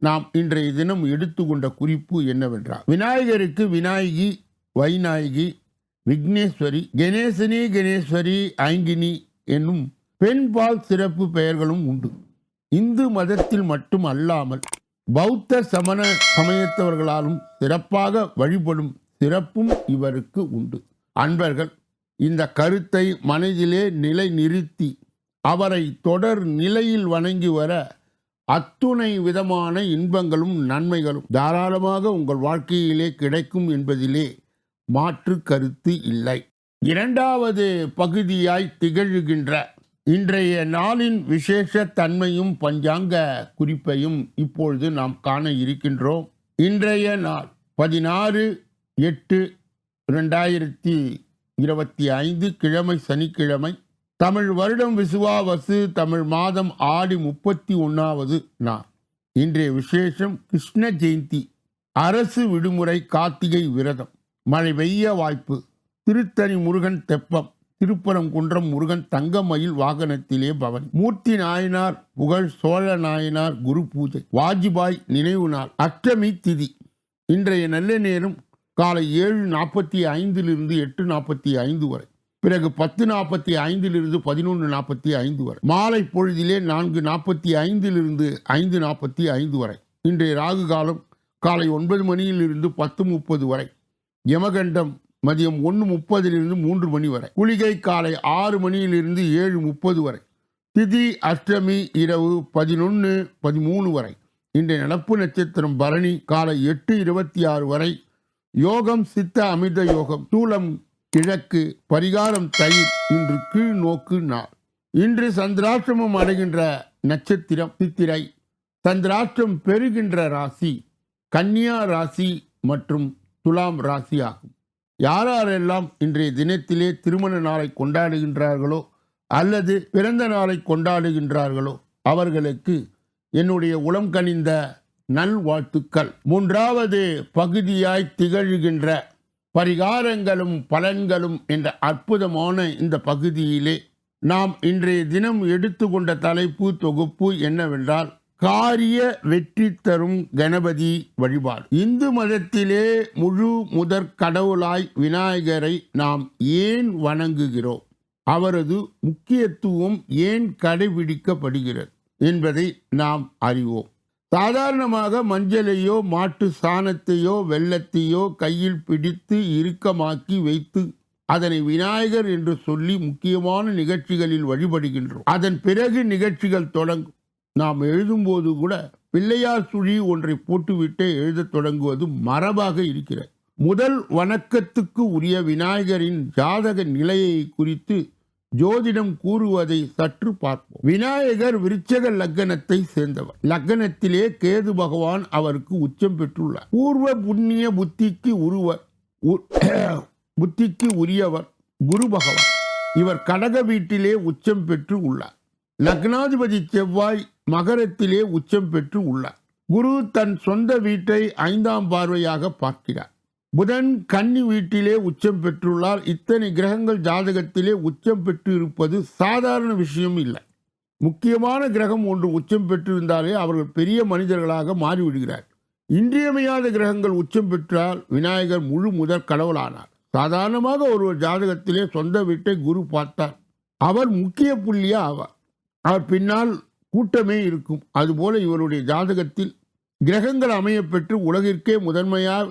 நாம் இன்றைய தினம் எடுத்துக்கொண்ட குறிப்பு என்னவென்றால் விநாயகருக்கு விநாயகி வைநாயகி விக்னேஸ்வரி கணேசனி கணேஸ்வரி ஆங்கினி என்னும் பெண்பால் சிறப்பு பெயர்களும் உண்டு. இந்து மதத்தில் மட்டும் அல்லாமல் பௌத்த சமண சமயத்தவர்களாலும் சிறப்பாக வழிபடும் சிறப்பும் இவருக்கு உண்டு. அன்பர்கள் இந்த கருத்தை மனதிலே நிலை நிறுத்தி அவரை தொடர் நிலையில் வணங்கி வர அத்துணை விதமான இன்பங்களும் நன்மைகளும் தாராளமாக உங்கள் வாழ்க்கையிலே கிடைக்கும் என்பதிலே மாற்று கருத்து இல்லை. இரண்டாவது பகுதியாய் திகழ்கின்ற இன்றைய நாளின் விசேஷ தன்மையும் பஞ்சாங்க குறிப்பையும் இப்பொழுது நாம் காண இருக்கின்றோம். இன்றைய நாள் பதினாறு எட்டு ரெண்டாயிரத்தி இருபத்தி ஐந்து கிழமை சனிக்கிழமை தமிழ் வருடம் விசுவாவசு தமிழ் மாதம் ஆடி முப்பத்தி ஒன்றாவது நாள். இன்றைய விசேஷம் கிருஷ்ண ஜெயந்தி. அரசு விடுமுறை கார்த்திகை விரதம். மழை பெய்ய வாய்ப்பு. திருத்தணி முருகன் தெப்பம். திருப்பரங்குன்றம் முருகன் தங்கமயில் வாகனத்திலே பவனி. மூர்த்தி நாயனார் புகழ் சோழ நாயனார் குரு பூஜை. வாஜ்பாய் நினைவு நாள். அஷ்டமி திதி. இன்றைய நல்ல நேரம் காலை ஏழு நாற்பத்தி ஐந்திலிருந்து எட்டு நாற்பத்தி ஐந்து வரை. பிறகு பத்து நாற்பத்தி ஐந்திலிருந்து பதினொன்று நாற்பத்தி ஐந்து வரை. மாலை பொழுதிலே நான்கு நாற்பத்தி ஐந்திலிருந்து ஐந்து நாற்பத்தி ஐந்து வரை. இன்றைய ராகு காலம் காலை ஒன்பது மணியிலிருந்து பத்து முப்பது வரை. யமகண்டம் மதியம் ஒன்று முப்பதிலிருந்து மூன்று மணி வரை. குளிகை காலை ஆறு மணியிலிருந்து ஏழு முப்பது வரை. திதி அஷ்டமி இரவு பதினொன்று பதிமூணு வரை. இன்றைய நடப்பு நட்சத்திரம் பரணி காலை எட்டு இருபத்தி ஆறு வரை. யோகம் சித்த அமிர்த யோகம் தூளம் கிழக்கு பரிகாரம் தயிர் இன்று கீழ் நோக்கு நாள். இன்று சந்திராஷ்டிரமம் அடைகின்ற நட்சத்திரம் சித்திரை. சந்திராஷ்டிரம் பெறுகின்ற ராசி கன்னியா ராசி மற்றும் துலாம் ராசி ஆகும். யாரெல்லாம் இன்றைய தினத்திலே திருமண நாளை கொண்டாடுகின்றார்களோ அல்லது பிறந்த நாளை கொண்டாடுகின்றார்களோ அவர்களுக்கு என்னுடைய உளம் கனிந்த நல்வாழ்த்துக்கள். மூன்றாவது பகுதியாய் திகழ்கின்ற பரிகாரங்களும் பலன்களும் என்ற அற்புதமான இந்த பகுதியிலே நாம் இன்றைய தினம் எடுத்துக்கொண்ட தலைப்பு தொகுப்பு என்னவென்றால் காரிய வெற்றி தரும் கணபதி வழிபாடு. இந்து மதத்திலே முழு முதற் கடவுளாய் விநாயகரை நாம் ஏன் வணங்குகிறோம்? அவரது முக்கியத்துவம் ஏன் கடைபிடிக்கப்படுகிறது என்பதை நாம் அறிவோம். சாதாரணமாக மஞ்சளையோ மாட்டு சாணத்தையோ வெள்ளத்தையோ கையில் பிடித்து இறுக்கமாக்கி வைத்து அதனை விநாயகர் என்று சொல்லி முக்கியமான நிகழ்ச்சிகளில் வழிபடுகின்றோம். அதன் பிறகு நிகழ்ச்சிகள் தொடங்கும். நாம் எழுதும்போது கூட பிள்ளையார் சுழி ஒன்றை போட்டுவிட்டு எழுதத் தொடங்குவது மரபாக இருக்கிறது. முதல் வணக்கத்துக்கு உரிய விநாயகரின் ஜாதக நிலையை குறித்து ஜோதிடம் கூறுவதை சற்று பார்ப்போம். விநாயகர் விருச்சக லக்கணத்தை சேர்ந்தவர். லக்கணத்திலே கேது பகவான் அவருக்கு உச்சம் பெற்றுள்ளார். பூர்வ புண்ணிய புத்திக்கு உருவர் உ- புத்திக்கு உரியவர் குரு பகவான். இவர் கடக வீட்டிலே உச்சம் பெற்று உள்ளார். லக்னாதிபதி செவ்வாய் மகரத்திலே உச்சம் பெற்று உள்ளார். குரு தன் சொந்த வீட்டை ஐந்தாம் பார்வையாக பார்க்கிறார். புதன் கன்னி வீட்டிலே உச்சம் பெற்றுள்ளார். இத்தனை கிரகங்கள் ஜாதகத்திலே உச்சம் பெற்று இருப்பது சாதாரண விஷயம் இல்லை. முக்கியமான கிரகம் ஒன்று உச்சம் பெற்றிருந்தாலே அவர்கள் பெரிய மனிதர்களாக மாறிவிடுகிறார். இன்றியமையாத கிரகங்கள் உச்சம் பெற்றால் விநாயகர் முழு முதற் கடவுளானார். சாதாரணமாக ஒருவர் ஜாதகத்திலே சொந்த வீட்டை குரு பார்த்தார். அவர் முக்கிய புள்ளியா ஆவார். அவர் பின்னால் கூட்டமே இருக்கும். அதுபோல இவருடைய ஜாதகத்தில் கிரகங்கள் அமையப்பெற்று உலகிற்கே முதன்மையாக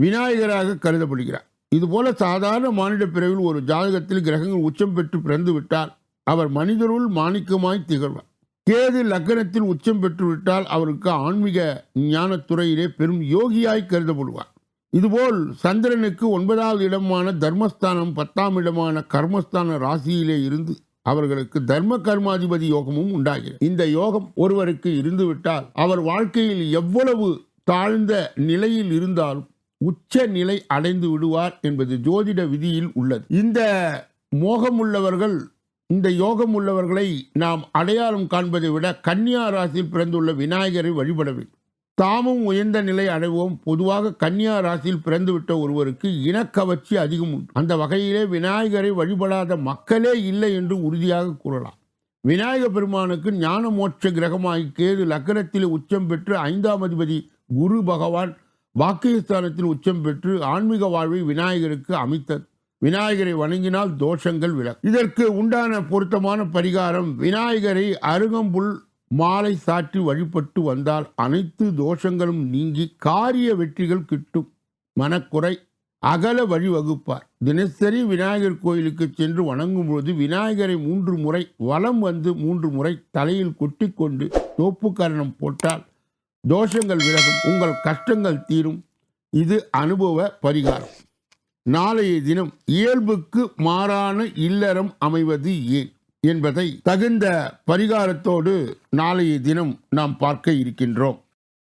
விநாயகராக கருதப்படுகிறார். இதுபோல சாதாரண மானிட பிறவில் ஒரு ஜாதகத்தில் கிரகங்கள் உச்சம் பெற்று பிறந்து விட்டால் அவர் மனிதருள் மாணிக்கமாய் திகழ்வார். கேது லக்கணத்தில் உச்சம் பெற்று விட்டால் அவருக்கு ஆன்மீக ஞானத்துறையிலே பெரும் யோகியாய் கருதப்படுவார். இதுபோல் சந்திரனுக்கு ஒன்பதாவது இடமான தர்மஸ்தானம் பத்தாம் இடமான கர்மஸ்தான ராசியிலே இருந்து அவர்களுக்கு தர்ம கர்மாதிபதி யோகமும் உண்டாகிறது. இந்த யோகம் ஒருவருக்கு இருந்துவிட்டால் அவர் வாழ்க்கையில் எவ்வளவு தாழ்ந்த நிலையில் இருந்தாலும் உச்ச நிலை அடைந்து விடுவார் என்பது ஜோதிட விதியில் உள்ளது. இந்த மோகம் உள்ளவர்கள் இந்த யோகம் உள்ளவர்களை நாம் அடையாளம் காண்பதை விட கன்னியா ராசியில் பிறந்துள்ள விநாயகரை வழிபட வேண்டும். தாமும் உயர்ந்த நிலை அடைவோம். பொதுவாக கன்னியா ராசியில் பிறந்துவிட்ட ஒருவருக்கு இனக்கவர்ச்சி அதிகம் உண்டு. அந்த வகையிலே விநாயகரை வழிபடாத மக்களே இல்லை என்று உறுதியாக கூறலாம். விநாயக பெருமானுக்கு ஞான மோட்ச கிரகமாகி கேது லக்னத்தில் உச்சம் பெற்று ஐந்தாம் அதிபதி குரு பகவான் வாக்கியஸ்தானத்தில் உச்சம் பெற்று ஆன்மீக வாழ்வை விநாயகருக்கு அமைத்தது விநாயகரை வணங்கினால் தோஷங்கள் விலகும். இதற்கு உண்டான பொருத்தமான பரிகாரம் விநாயகரை அருகம்புல் மாலை சாற்றி வழிபட்டு வந்தால் அனைத்து தோஷங்களும் நீங்கி காரிய வெற்றிகள் கிட்டும். மனக்குறை அகல வழிவகுப்பார் தினசரி விநாயகர் கோயிலுக்கு சென்று வணங்கும் பொழுது விநாயகரை மூன்று முறை வலம் வந்து மூன்று முறை தலையில் கொட்டி கொண்டு தோப்பு தோப்புக்கரணம் போட்டால் தோஷங்கள் விலகும் உங்கள் கஷ்டங்கள் தீரும். இது அனுபவ பரிகாரம். நாளைய தினம் இயல்புக்கு மாறான இல்லறம் அமைவது ஏன் என்பதை தகுந்த பரிகாரத்தோடு நாளைய தினம் நாம் பார்க்க இருக்கின்றோம்.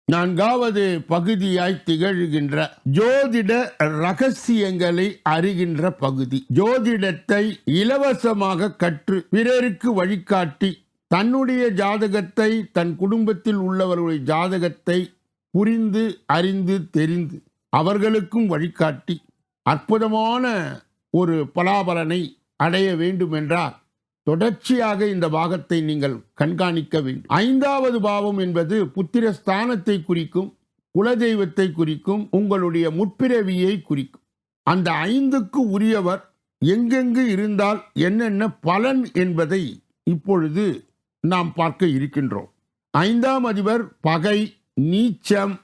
நான்காவது பகுதியாய் திகழ்கின்ற ஜோதிட ரகசியங்களை அறிகின்ற பகுதி. ஜோதிடத்தை இலவசமாக கற்று பிறருக்கு வழிகாட்டி தன்னுடைய ஜாதகத்தை தன் குடும்பத்தில் உள்ளவர்களுடைய ஜாதகத்தை புரிந்து அறிந்து தெரிந்து அவர்களுக்கும் வழிகாட்டி அற்புதமான ஒரு பலாபலனை அடைய வேண்டும் என்றால் தொடர்ச்சியாக இந்த பாகத்தை நீங்கள் கண்காணிக்க வேண்டும். ஐந்தாவது பாவம் என்பது புத்திர ஸ்தானத்தை குறிக்கும் குலதெய்வத்தை குறிக்கும் உங்களுடைய முற்பிறவியை குறிக்கும். அந்த ஐந்துக்கு உரியவர் எங்கெங்கு இருந்தால் என்னென்ன பலன் என்பதை இப்பொழுது நாம் பார்க்க இருக்கின்றோம். ஐந்தாம் அதிபர் பகை நீச்சம்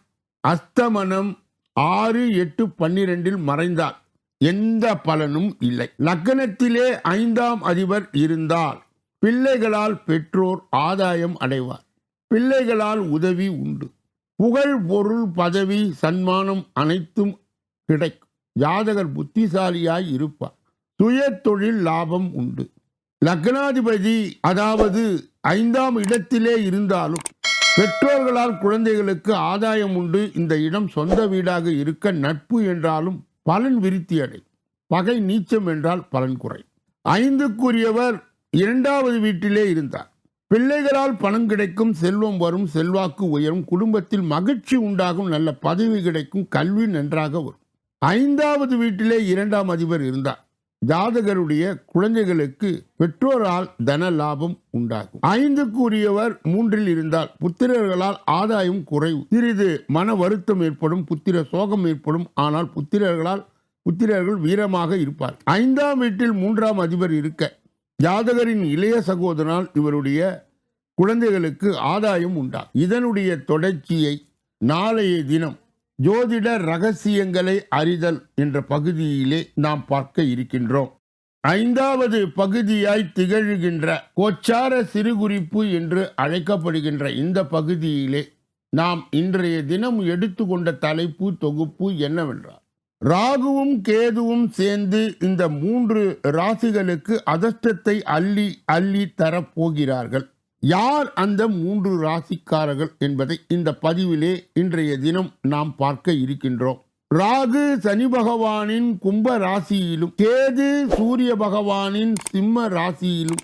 அஸ்தமனம் ஆறு எட்டு பன்னிரெண்டில் மறைந்தார். எந்த பலனும் இல்லை. லக்னத்திலே ஐந்தாம் அதிபர் இருந்தால் பிள்ளைகளால் பெற்றோர் ஆதாயம் அடைவார். பிள்ளைகளால் உதவி உண்டு. புகழ் பொருள் பதவி சன்மானம் அனைத்தும் கிடைக்கும். ஜாதகர் புத்திசாலியாய் இருப்பார். சுய தொழில் லாபம் உண்டு. லக்னாதிபதி அதாவது ஐந்தாம் இடத்திலே இருந்தாலும் பெற்றோர்களால் குழந்தைகளுக்கு ஆதாயம் உண்டு. இந்த இடம் சொந்த வீடாக இருக்க நட்பு என்றாலும் பலன் விருத்தி அடை. பகை நீச்சம் என்றால் பலன் குறை. ஐந்துக்குரியவர் இரண்டாவது வீட்டிலே இருந்தார். பிள்ளைகளால் பணம் கிடைக்கும் செல்வம் வரும் செல்வாக்கு உயரும் குடும்பத்தில் மகிழ்ச்சி உண்டாகும் நல்ல பதவி கிடைக்கும் கல்வி நன்றாக வரும். ஐந்தாவது வீட்டிலே இரண்டாம் அதிபர் இருந்தார். ஜாதகருடைய குழந்தைகளுக்கு பெற்றோரால் தன லாபம் உண்டாகும். ஐந்துக்கு உரியவர் மூன்றில் இருந்தால் புத்திரர்களால் ஆதாயம் குறைவு. சிறிது மன வருத்தம் ஏற்படும் புத்திர சோகம் ஏற்படும். ஆனால் புத்திரர்களால் புத்திரர்கள் வீரமாக இருப்பார். ஐந்தாம் வீட்டில் மூன்றாம் அதிபர் இருக்க ஜாதகரின் இளைய சகோதரனால் இவருடைய குழந்தைகளுக்கு ஆதாயம் உண்டாகும். இதனுடைய தொடர்ச்சியை நாளைய தினம் ஜோதிட ரகசியங்களை அறிதல் என்ற பகுதியிலே நாம் பார்க்க இருக்கின்றோம். ஐந்தாவது பகுதியாய் திகழ்கின்ற கோச்சார சிறுகுறிப்பு என்று அழைக்கப்படுகின்ற இந்த பகுதியிலே நாம் இன்றைய தினம் எடுத்துக்கொண்ட தலைப்பு தொகுப்பு என்னவென்றால் ராகுவும் கேதுவும் சேர்ந்து இந்த மூன்று ராசிகளுக்கு அதஷ்டத்தை அள்ளி அள்ளி தரப்போகிறார்கள். யார் அந்த மூன்று ராசிக்காரர்கள் என்பதை இந்த பதிவிலே இன்றைய தினம் நாம் பார்க்க இருக்கின்றோம். ராகு சனி பகவானின் கும்ப ராசியிலும் கேது சூரிய பகவானின் சிம்ம ராசியிலும்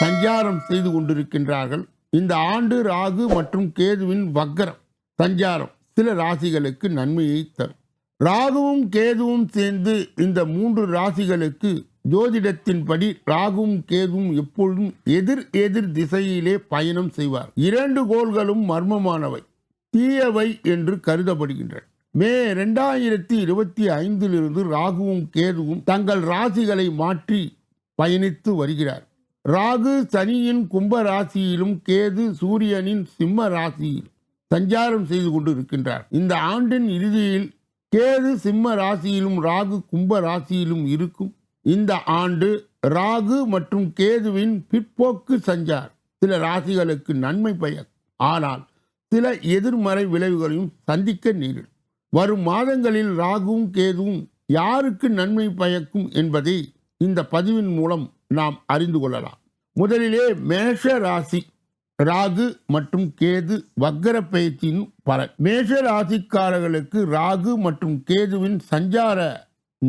சஞ்சாரம் செய்து கொண்டிருக்கின்றார்கள். இந்த ஆண்டு ராகு மற்றும் கேதுவின் வக்கரம் சஞ்சாரம் சில ராசிகளுக்கு நன்மையை தரும். ராகுவும் கேதுவும் சேர்ந்து இந்த மூன்று ராசிகளுக்கு ஜோதிடத்தின்படி ராகும் கேதுவும் எப்பொழுதும் எதிர் எதிர் திசையிலே பயணம் செய்வார். இரண்டு கோள்களும் மர்மமானவை தீயவை என்று கருதப்படுகின்றன. மே ரெண்டாயிரத்தி இருபத்தி ஐந்திலிருந்து ராகுவும் கேதுவும் தங்கள் ராசிகளை மாற்றி பயணித்து வருகிறார். ராகு சனியின் கும்ப ராசியிலும் கேது சூரியனின் சிம்ம ராசியில் சஞ்சாரம் செய்து கொண்டு இருக்கின்றார் இந்த ஆண்டின் இறுதியில் கேது சிம்ம ராசியிலும் ராகு கும்ப ராசியிலும் இருக்கும். இந்த ஆண்டு ராகு மற்றும் கேதுவின் பிற்போக்கு சஞ்சார். சில ராசிகளுக்கு நன்மை பயக்கும் ஆனால் சில எதிர்மறை விளைவுகளையும் சந்திக்க நேரிடும். வரும் மாதங்களில் ராகுவும் கேதுவும் யாருக்கு நன்மை பயக்கும் என்பதை இந்த பதிவின் மூலம் நாம் அறிந்து கொள்ளலாம். முதலிலே மேஷ ராசி ராகு மற்றும் கேது வக்கர பயிற்சியின் பலன். மேஷ ராசிக்காரர்களுக்கு ராகு மற்றும் கேதுவின் சஞ்சார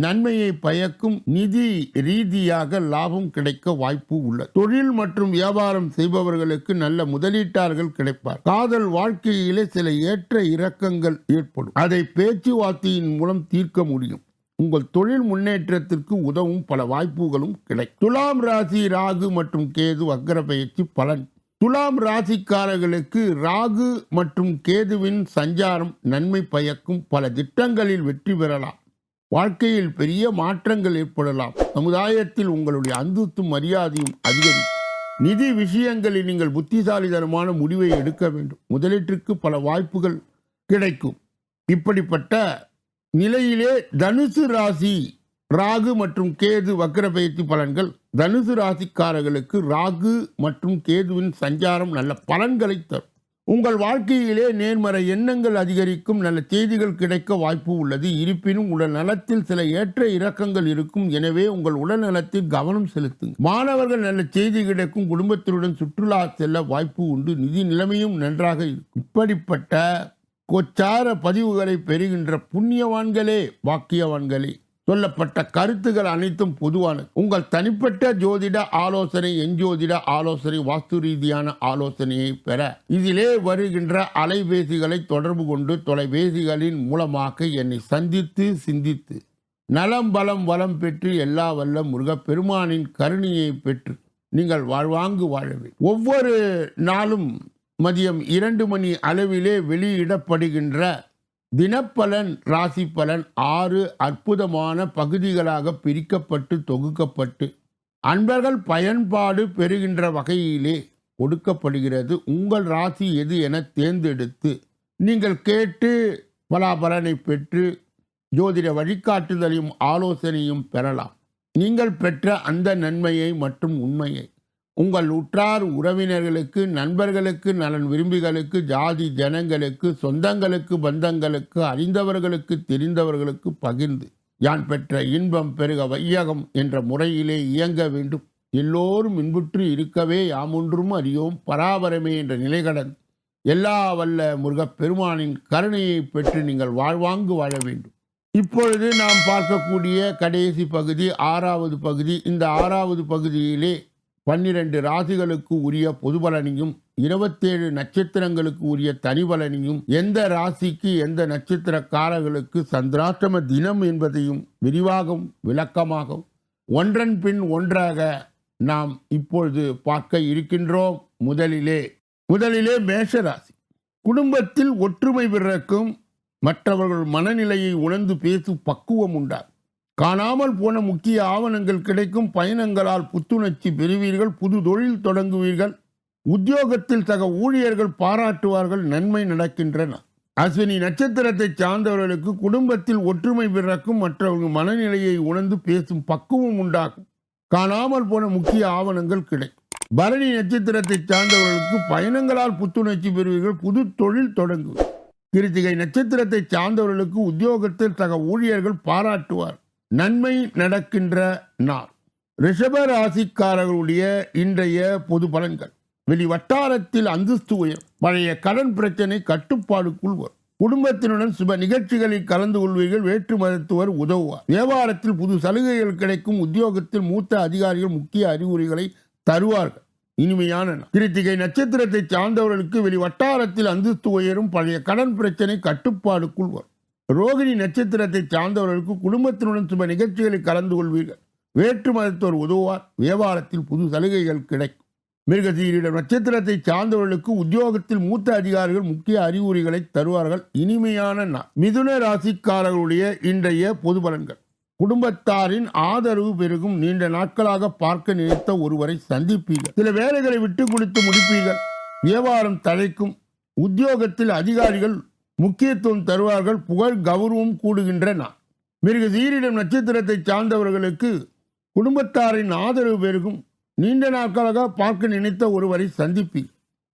நன்மையை பயக்கும் நிதி ரீதியாக லாபம் கிடைக்க வாய்ப்பு உள்ளது. தொழில் மற்றும் வியாபாரம் செய்பவர்களுக்கு நல்ல முதலீட்டாளர்கள் கிடைப்பார். காதல் வாழ்க்கையிலே சில ஏற்ற இறக்கங்கள் ஏற்படும். அதை பேச்சுவார்த்தையின் மூலம் தீர்க்க முடியும். உங்கள் தொழில் முன்னேற்றத்திற்கு உதவும் பல வாய்ப்புகளும் கிடைக்கும். துலாம் ராசி ராகு மற்றும் கேது வக்கர பயிற்சி பலன். துலாம் ராசிக்காரர்களுக்கு ராகு மற்றும் கேதுவின் சஞ்சாரம் நன்மை பயக்கும் பல திட்டங்களில் வெற்றி பெறலாம். வாழ்க்கையில் பெரிய மாற்றங்கள் ஏற்படலாம். சமுதாயத்தில் உங்களுடைய அந்தஸ்தும் மரியாதையும் அதிகரிக்கும். நிதி விஷயங்களில் நீங்கள் புத்திசாலிதனமான முடிவை எடுக்க வேண்டும். முதலீட்டிற்கு பல வாய்ப்புகள் கிடைக்கும். இப்படிப்பட்ட நிலையிலே தனுசு ராசி ராகு மற்றும் கேது வக்கர பயிற்சி பலன்கள் தனுசு ராசிக்காரர்களுக்கு ராகு மற்றும் கேதுவின் சஞ்சாரம் நல்ல பலன்களை தரும். உங்கள் வாழ்க்கையிலே நேர்மறை எண்ணங்கள் அதிகரிக்கும் நல்ல செய்திகள் கிடைக்க வாய்ப்பு உள்ளது. இருப்பினும் உடல் நலத்தில் சில ஏற்ற இறக்கங்கள் இருக்கும். எனவே உங்கள் உடல் நலத்தில் கவனம் செலுத்துங்கள். மாணவர்கள் நல்ல செய்தி கிடைக்கும். குடும்பத்தினுடன் சுற்றுலா செல்ல வாய்ப்பு உண்டு. நிதி நிலைமையும் நன்றாக இருக்கும். இப்படிப்பட்ட கொச்சார பதிவுகளை பெறுகின்ற புண்ணியவான்களே வாக்கியவான்களே சொல்லப்பட்ட கருத்துகள் அனைத்தும் பொதுவானது. உங்கள் தனிப்பட்ட ஜோதிட ஆலோசனை எஞ்சோதிட ஆலோசனை வாஸ்து ரீதியான ஆலோசனையை பெற. இதிலே வருகின்ற அலைபேசிகளை தொடர்பு கொண்டு தொலைபேசிகளின் மூலமாக என்னை சந்தித்து சிந்தித்து நலம் பலம் வளம் பெற்று எல்லா வல்ல முருகப்பெருமானின் கருணையை பெற்று நீங்கள் வாழ்வாங்கு வாழவே ஒவ்வொரு நாளும் மதியம் இரண்டு மணி அளவிலே வெளியிடப்படுகின்ற தினப்பலன் ராசி பலன் ஆறு அற்புதமான பகுதிகளாக பிரிக்கப்பட்டு தொகுக்கப்பட்டு அன்பர்கள் பயன்பாடு பெறுகின்ற வகையிலே கொடுக்கப்படுகிறது. உங்கள் ராசி எது என தேர்ந்தெடுத்து நீங்கள் கேட்டு பலாபலனை பெற்று ஜோதிட வழிகாட்டுதலையும் ஆலோசனையும் பெறலாம். நீங்கள் பெற்ற அந்த நன்மையை மற்றும் உண்மையை உங்கள் உற்றார் உறவினர்களுக்கு நண்பர்களுக்கு நலன் விரும்பிகளுக்கு ஜாதி ஜனங்களுக்கு சொந்தங்களுக்கு பந்தங்களுக்கு அறிந்தவர்களுக்கு தெரிந்தவர்களுக்கு பகிர்ந்து யான் பெற்ற இன்பம் பெருக வையகம் என்ற முறையிலே இயங்க வேண்டும். எல்லோரும் இன்புற்று இருக்கவே யாமொன்றும் அறியோம். பராபரமே என்ற நிலைகடன். எல்லா வல்ல முருகப்பெருமானின் கருணையை பெற்று நீங்கள் வாழ்வாங்கு வாழ வேண்டும். இப்பொழுது நாம் பார்க்கக்கூடிய கடைசி பகுதி ஆறாவது பகுதி. இந்த ஆறாவது பகுதியிலே பன்னிரண்டு ராசிகளுக்கு உரிய பொது பலனையும் இருபத்தேழு நட்சத்திரங்களுக்கு உரிய தனிபலனையும் எந்த ராசிக்கு எந்த நட்சத்திரக்காரர்களுக்கு சந்திராஷ்டம தினம் என்பதையும் விரிவாகவும் விளக்கமாகவும் ஒன்றன் பின் ஒன்றாக நாம் இப்பொழுது பார்க்க இருக்கின்றோம். முதலிலே முதலிலே மேஷராசி. குடும்பத்தில் ஒற்றுமை பிறக்கும் மற்றவர்கள் மனநிலையை உணர்ந்து பேசும் பக்குவம் உண்டாகும். காணாமல் போன முக்கிய ஆவணங்கள் கிடைக்கும். பயணங்களால் புத்துணர்ச்சி பெறுவீர்கள். புது தொழில் தொடங்குவீர்கள். உத்தியோகத்தில் சக ஊழியர்கள் பாராட்டுவார்கள். நன்மை நடக்கின்றன. அஸ்வினி நட்சத்திரத்தை சார்ந்தவர்களுக்கு குடும்பத்தில் ஒற்றுமை பிறக்கும். மற்றவர்கள் மனநிலையை உணர்ந்து பேசும் பக்குவம் உண்டாகும். காணாமல் போன முக்கிய ஆவணங்கள் கிடைக்கும். பரணி நட்சத்திரத்தை சார்ந்தவர்களுக்கு பயணங்களால் புத்துணர்ச்சி பெறுவீர்கள். புது தொழில் தொடங்குவீர்கள். கிருத்திகை நட்சத்திரத்தை சார்ந்தவர்களுக்கு உத்தியோகத்தில் சக ஊழியர்கள் பாராட்டுவார் நன்மை நடக்கின்ற நாள். ரிஷப ராசிக்காரர்களுடைய இன்றைய பொது பலன்கள். வெளி வட்டாரத்தில் அந்தஸ்து உயர். பழைய கடன் பிரச்சனை கட்டுப்பாடுக்குள் வரும். குடும்பத்தினுடன் சுப நிகழ்ச்சிகளில் கலந்து கொள்வீர்கள் வேற்று மருத்துவர் உதவுவார். வியாபாரத்தில் புது சலுகைகள் கிடைக்கும் உத்தியோகத்தில் மூத்த அதிகாரிகள் முக்கிய அறிகுறிகளை தருவார்கள். இனிமையான கிருத்திகை நட்சத்திரத்தை சார்ந்தவர்களுக்கு வெளி வட்டாரத்தில் அந்தஸ்து உயரும் பழைய கடன் பிரச்சனை கட்டுப்பாடுக்குள் வரும். ரோகிணி நட்சத்திரத்தை சார்ந்தவர்களுக்கு குடும்பத்தினுடன் சுப நிகழ்ச்சிகளில் கலந்து கொள்வீர்கள். வேற்று மதத்தோர் உதவுவார். வியாபாரத்தில் புது சலுகைகள் கிடைக்கும். மிருகசீரிட நட்சத்திரத்தை சார்ந்தவர்களுக்கு உத்தியோகத்தில் மூத்த அதிகாரிகள் முக்கிய அறிவுரைகளை தருவார்கள். இனிமையான நாள் மிதுன ராசிக்காரர்களுடைய இன்றைய பொது பலன்கள். குடும்பத்தாரின் ஆதரவு பெருகும். நீண்ட நாட்களாக பார்க்க நினைத்த ஒருவரை சந்திப்பீர்கள். சில வேலைகளை விட்டு கொடுத்து முடிப்பீர்கள். வியாபாரம் தழைக்கும். உத்தியோகத்தில் அதிகாரிகள் முக்கியத்துவம் தருவார்கள் புகழ் கௌரவம் கூடுகின்ற நாள் மிருக சீரிடம் நட்சத்திரத்தை சார்ந்தவர்களுக்கு குடும்பத்தாரின் ஆதரவு பெருகும். நீண்ட நாட்களாக பார்க்க நினைத்த ஒருவரை சந்திப்பி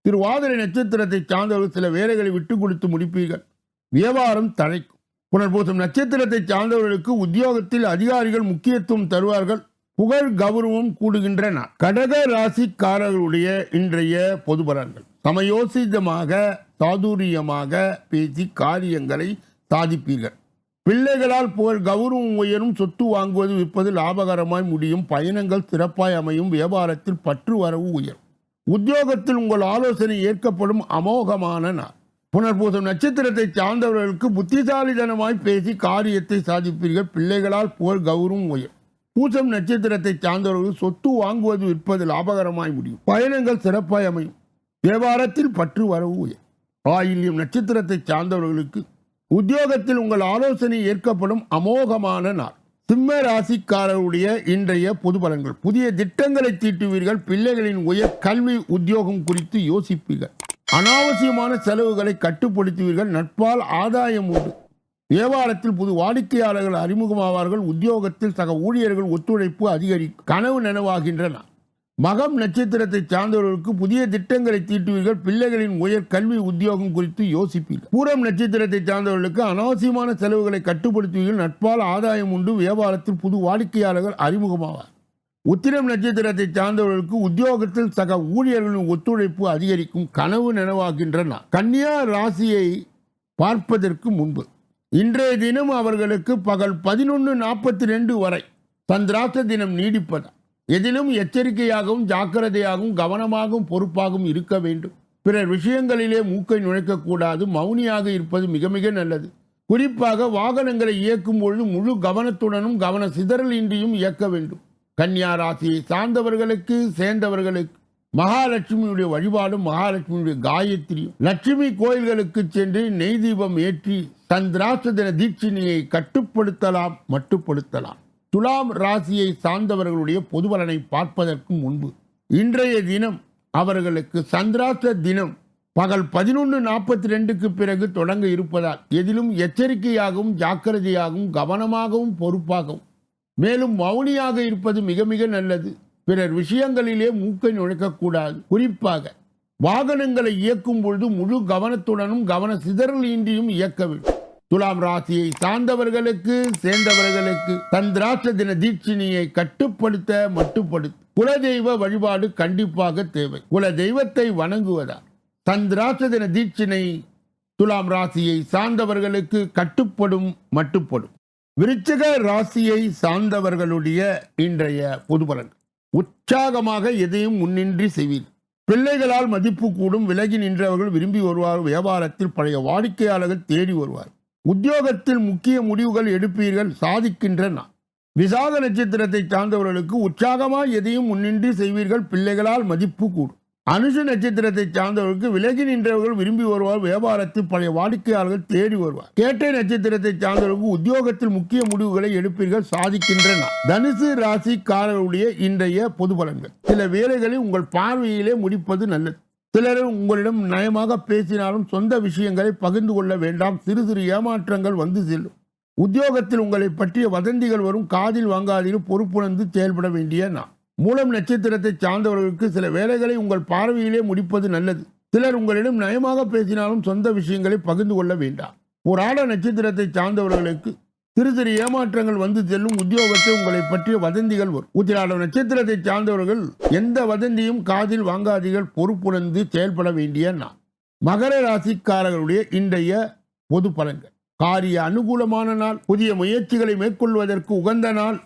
திருவாதிரை நட்சத்திரத்தை சார்ந்தவர்கள் சில வேலைகளை விட்டு கொடுத்து முடிப்பீர்கள். வியாபாரம் தழைக்கும். புனர்பூசம் நட்சத்திரத்தை சார்ந்தவர்களுக்கு உத்தியோகத்தில் அதிகாரிகள் முக்கியத்துவம் தருவார்கள் புகழ் கௌரவம் கூடுகின்ற நாள் கடக ராசிக்காரர்களுடைய இன்றைய பொது பலன்கள். சமயோசிதமாக சாதுரியமாக பேசி காரியங்களை சாதிப்பீர்கள். பிள்ளைகளால் புகழ் கௌரவம் உயரும் சொத்து வாங்குவது விற்பது லாபகரமாய் முடியும் பயணங்கள் சிறப்பாய் அமையும் வியாபாரத்தில் பற்று வரவு உயரும். உத்தியோகத்தில் உங்கள் ஆலோசனை ஏற்கப்படும் அமோகமான நாள். புனர்பூசம் நட்சத்திரத்தை சார்ந்தவர்களுக்கு புத்திசாலிதனமாய் பேசி காரியத்தை சாதிப்பீர்கள் பிள்ளைகளால் புகழ் கௌரவம் உயரும். பூசம் நட்சத்திரத்தை சார்ந்தவர்கள் சொத்து வாங்குவது விற்பது லாபகரமாய் முடியும். பயணங்கள் சிறப்பாய் அமையும். வியாபாரத்தில் பற்று வரவு உயரும் ஆயில்யம் நட்சத்திரத்தை சார்ந்தவர்களுக்கு உத்தியோகத்தில் உங்கள் ஆலோசனை ஏற்கப்படும் அமோகமான நாள். சிம்ம ராசிக்காரருடைய இன்றைய பொது பலன்கள். புதிய திட்டங்களை தீட்டுவீர்கள். பிள்ளைகளின் உயர் கல்வி உத்தியோகம் குறித்து யோசிப்பீர்கள். அனாவசியமான செலவுகளை கட்டுப்படுத்துவீர்கள். நட்பால் ஆதாயம் உண்டு. வியாபாரத்தில் புது வாடிக்கையாளர்கள் அறிமுகமாவார்கள். உத்தியோகத்தில் சக ஊழியர்கள் ஒத்துழைப்பு அதிகரிக்கும் கனவு நனவாகின்றன. மகம் நட்சத்திரத்தை சார்ந்தவர்களுக்கு புதிய திட்டங்களை தீட்டுவீர்கள். பிள்ளைகளின் உயர் கல்வி உத்தியோகம் குறித்து யோசிப்பீர்கள். பூரம் நட்சத்திரத்தை சார்ந்தவர்களுக்கு அனாவசியமான செலவுகளை கட்டுப்படுத்துவீர்கள். நட்பால் ஆதாயம் உண்டு. வியாபாரத்தில் புது வாடிக்கையாளர்கள் அறிமுகமாவார். உத்திரம் நட்சத்திரத்தை சார்ந்தவர்களுக்கு உத்தியோகத்தில் சக ஊழியர்களின் ஒத்துழைப்பு அதிகரிக்கும் கனவு நினைவாகின்றன கன்னியா ராசியை பார்ப்பதற்கு முன்பு இன்றைய தினம் அவர்களுக்கு பகல் பதினொன்று நாற்பத்தி ரெண்டு வரை சந்திராச தினம் நீடிப்பதா எதிலும் எச்சரிக்கையாகவும் ஜாக்கிரதையாகவும் கவனமாகவும் பொறுப்பாகவும் இருக்க வேண்டும். பிறர் விஷயங்களிலே மூக்கை நுழைக்கக்கூடாது மௌனியாக இருப்பது மிக மிக நல்லது. குறிப்பாக வாகனங்களை இயக்கும் பொழுது முழு கவனத்துடனும் கவன சிதறல் இன்றியும் இயக்க வேண்டும். கன்னியா ராசியை சார்ந்தவர்களுக்கு சேர்ந்தவர்களுக்கு மகாலட்சுமியுடைய வழிபாடும் மகாலட்சுமியுடைய காயத்ரியும். லட்சுமி கோயில்களுக்கு சென்று நெய் தீபம் ஏற்றி சந்திராச தின தீட்சினியை கட்டுப்படுத்தலாம் மட்டுப்படுத்தலாம். துலாம் ராசியை சார்ந்தவர்களுடைய பொது பலனை பார்ப்பதற்கு முன்பு இன்றைய தினம் அவர்களுக்கு சந்திராச தினம். பகல் பதினொன்று நாற்பத்தி ரெண்டுக்கு பிறகு தொடங்க இருப்பதால் எதிலும் எச்சரிக்கையாகவும் ஜாக்கிரதையாகவும் கவனமாகவும் பொறுப்பாகவும் மேலும் மௌனியாக இருப்பது மிக மிக நல்லது. பிறர் விஷயங்களிலே மூக்கை நுழைக்கக்கூடாது. குறிப்பாக வாகனங்களை இயக்கும் பொழுது முழு கவனத்துடனும் கவன சிதறல் இன்றியும் இயக்க வேண்டும். துலாம் ராசியை சார்ந்தவர்களுக்கு சேர்ந்தவர்களுக்கு தந்திராட்ச தின தீட்சினியை கட்டுப்படுத்த மட்டுப்படுத்த குலதெய்வ வழிபாடு கண்டிப்பாக தேவை. குல தெய்வத்தை வணங்குவதால் தந்திராட்ச தின தீட்சிணை துலாம் ராசியை சார்ந்தவர்களுக்கு கட்டுப்படும் மட்டுப்படும். விருச்சக ராசியை சார்ந்தவர்களுடைய இன்றைய பொதுபலன் உற்சாகமாக எதையும் முன்னின்றி செய்வீர். பிள்ளைகளால் மதிப்பு கூடும் விலகி நின்றவர்கள் விரும்பி வருவார் வியாபாரத்தில் பழைய வாடிக்கையாளர்கள் தேடி வருவார். உத்தியோகத்தில் முக்கிய முடிவுகள் எடுப்பீர்கள் சாதிக்கின்றன விசாக நட்சத்திரத்தை சார்ந்தவர்களுக்கு உற்சாகமாக எதையும் முன்னின்றி செய்வீர்கள் பிள்ளைகளால் மதிப்பு கூடும். அனுஷ நட்சத்திரத்தை சார்ந்தவர்களுக்கு விலகி நின்றவர்கள் விரும்பி வருவார் வியாபாரத்தில் பழைய வாடிக்கையாளர்கள் தேடி வருவார். கேட்டை நட்சத்திரத்தை சார்ந்தவர்களுக்கு உத்தியோகத்தில் முக்கிய முடிவுகளை எடுப்பீர்கள் சாதிக்கின்றன தனுசு ராசிக்காரருடைய இன்றைய பொது பலன்கள். சில வேலைகளை உங்கள் பார்வையிலே முடிப்பது நல்லது. சிலர் உங்களிடம் நயமாக பேசினாலும் சொந்த விஷயங்களை பகிர்ந்து கொள்ள வேண்டாம். சிறு சிறு ஏமாற்றங்கள் வந்து செல்லும். உத்தியோகத்தில் உங்களை பற்றிய வதந்திகள் வரும். காதில் வாங்காதீர்கள் பொறுப்புணர்ந்து செயல்பட வேண்டிய நான் மூலம் நட்சத்திரத்தை சார்ந்தவர்களுக்கு சில வேலைகளை உங்கள் பார்வையிலே முடிப்பது நல்லது. சிலர் உங்களிடம் நயமாக பேசினாலும் சொந்த விஷயங்களை பகிர்ந்து கொள்ள வேண்டாம். ஒரு ஆட நட்சத்திரத்தை சார்ந்தவர்களுக்கு சிறு சிறு ஏமாற்றங்கள் வந்து செல்லும் உத்தியோகத்தை உங்களை பற்றிய வதந்திகள் வரும். உத்திராட நட்சத்திரத்தை சார்ந்தவர்கள் எந்த வதந்தியும் காதில் வாங்காதீர்கள். பொறுப்புணர்ந்து செயல்பட வேண்டிய நான் மகர ராசிக்காரர்களுடைய இன்றைய பொது பலன்கள். காரிய அனுகூலமான நாள். புதிய முயற்சிகளை மேற்கொள்வதற்கு உகந்த நாள்.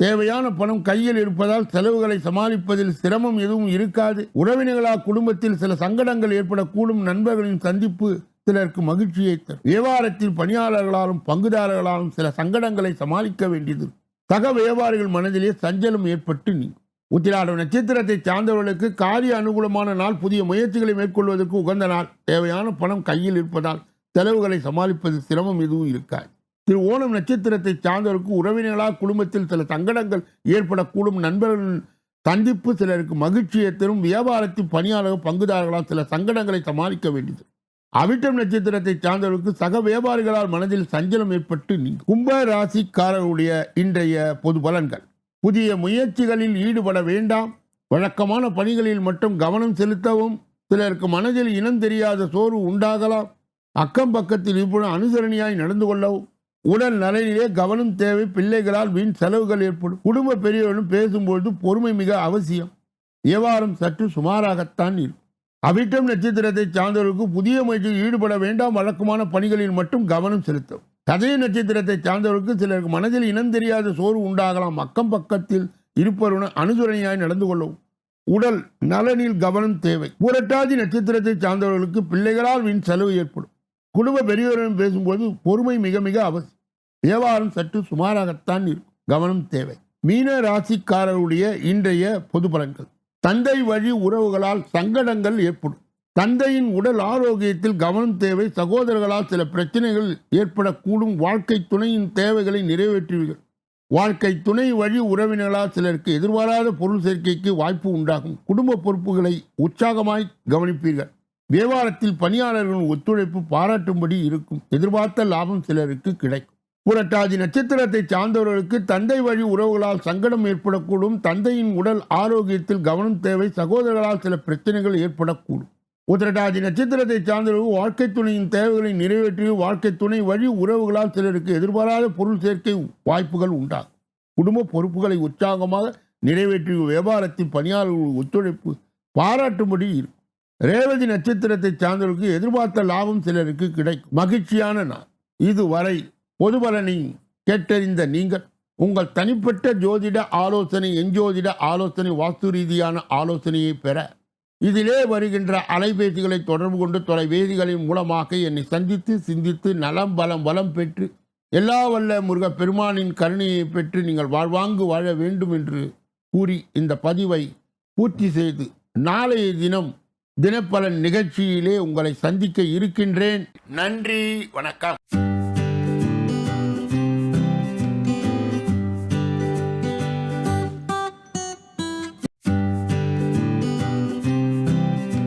தேவையான பணம் கையில் இருப்பதால் செலவுகளை சமாளிப்பதில் சிரமம் எதுவும் இருக்காது. உறவினர்களால் குடும்பத்தில் சில சங்கடங்கள் ஏற்படக்கூடும். நண்பர்களின் சந்திப்பு சிலருக்கு மகிழ்ச்சியை தரும். வியாபாரத்தில் பணியாளர்களாலும் பங்குதாரர்களாலும் சில சங்கடங்களை சமாளிக்க வேண்டியது. சக வியாபாரிகள் மனதிலே சஞ்சலம் ஏற்பட்டு நீங்கும். உத்திராட நட்சத்திரத்தை சார்ந்தவர்களுக்கு காரிய அனுகூலமான நாள் புதிய முயற்சிகளை மேற்கொள்வதற்கு உகந்த நாள். தேவையான பணம் கையில் இருப்பதால் செலவுகளை சமாளிப்பது சிரமம் எதுவும் இருக்காது. திரு ஓணம் நட்சத்திரத்தை சார்ந்தவருக்கு உறவினர்களால் குடும்பத்தில் சில சங்கடங்கள் ஏற்படக்கூடும். நண்பர்களின் சந்திப்பு சிலருக்கு மகிழ்ச்சியை தரும். வியாபாரத்தில் பணியாளர்கள் பங்குதாரர்களால் சில சங்கடங்களை சமாளிக்க வேண்டியது. அவிட்டம் நட்சத்திரத்தை சார்ந்தவர்களுக்கு சக வியாபாரிகளால் மனதில் சஞ்சலம் ஏற்பட்டு கும்ப ராசிக்காரருடைய இன்றைய பொது பலன்கள். புதிய முயற்சிகளில் ஈடுபட வேண்டாம். வழக்கமான பணிகளில் மட்டும் கவனம் செலுத்தவும். சிலருக்கு மனதில் இனம் தெரியாத சோர்வு உண்டாகலாம். அக்கம் பக்கத்தில் இப்பொழுது அனுசரணியாய் நடந்து கொள்ளவும். உடல் நலனிலே கவனம் தேவை. பிள்ளைகளால் வீண் செலவுகள் ஏற்படும். குடும்ப பெரியவர்களும் பேசும்பொழுது பொறுமை மிக அவசியம். வியாபாரம் சற்று சுமாராகத்தான் இருக்கும். அவிட்டம் நட்சத்திரத்தை சார்ந்தவர்களுக்கு புதிய முயற்சியில் ஈடுபட வேண்டாம். வழக்கமான பணிகளில் மட்டும் கவனம் செலுத்தும். சதய நட்சத்திரத்தை சார்ந்தவர்களுக்கு சிலருக்கு மனதில் இனம் தெரியாத சோர்வு உண்டாகலாம். அக்கம் பக்கத்தில் இருப்பவருடன் அனுசரணையாய் நடந்து கொள்ளவும். உடல் நலனில் கவனம் தேவை. பூரட்டாதி நட்சத்திரத்தை சார்ந்தவர்களுக்கு பிள்ளைகளால் வீண் செலவு ஏற்படும். குடும்ப பெரியவருடன் பேசும்போது பொறுமை மிக மிக அவசியம். வியாபாரம் சற்று சுமாராகத்தான் இருக்கும். கவனம் தேவை. மீன ராசிக்காரருடைய இன்றைய பொது பலன்கள். தந்தை வழி உறவுகளால் சங்கடங்கள் ஏற்படும். தந்தையின் உடல் ஆரோக்கியத்தில் கவனம் தேவை. சகோதரர்களால் சில பிரச்சனைகள் ஏற்படக்கூடும். வாழ்க்கை துணையின் தேவைகளை நிறைவேற்றுவீர்கள். வாழ்க்கை துணை வழி உறவினர்களால் சிலருக்கு எதிர்பாராத பொருள் சேர்க்கைக்கு வாய்ப்பு உண்டாகும். குடும்ப பொறுப்புகளை உற்சாகமாய் கவனிப்பீர்கள். வியாபாரத்தில் பணியாளர்களின் ஒத்துழைப்பு பாராட்டும்படி இருக்கும். எதிர்பார்த்த லாபம் சிலருக்கு கிடைக்கும். புரட்டாதி நட்சத்திரத்தை சார்ந்தவர்களுக்கு தந்தை வழி உறவுகளால் சங்கடம் ஏற்படக்கூடும். தந்தையின் உடல் ஆரோக்கியத்தில் கவனம் தேவை. சகோதரர்களால் சில பிரச்சனைகள் ஏற்படக்கூடும். உத்திரட்டாதி நட்சத்திரத்தை சார்ந்தவர்கள் வாழ்க்கை துணையின் தேவைகளை நிறைவேற்றி வாழ்க்கை துணை வழி உறவுகளால் சிலருக்கு எதிர்பாராத பொருள் சேர்க்கை வாய்ப்புகள் உண்டாகும். குடும்ப பொறுப்புகளை உற்சாகமாக நிறைவேற்றி வியாபாரத்தில் பணியாளர்கள் ஒத்துழைப்பு பாராட்டும்படி இருக்கும். ரேவதி நட்சத்திரத்தை சார்ந்தவர்களுக்கு எதிர்பார்த்த லாபம் சிலருக்கு கிடைக்கும். மகிழ்ச்சியான நாள். இதுவரை பொதுபலனை கேட்டறிந்த நீங்கள் உங்கள் தனிப்பட்ட ஜோதிட ஆலோசனை எஞ்சோதிட ஆலோசனை வாஸ்து ரீதியான ஆலோசனையை பெற. இதிலே வருகின்ற அலைபேசிகளை தொடர்பு கொண்டு தொலைபேசிகளின் மூலமாக என்னை சந்தித்து சிந்தித்து நலம் பலம் வளம் பெற்று எல்லா வல்ல முருகப் பெருமானின் கருணையை பெற்று நீங்கள் வாழ்வாங்கு வாழ வேண்டும் என்று கூறி இந்த பதிவை பூர்த்தி செய்து நாளைய தினம் தினப்பலன் நிகழ்ச்சியிலே உங்களை சந்திக்க இருக்கின்றேன். நன்றி வணக்கம்.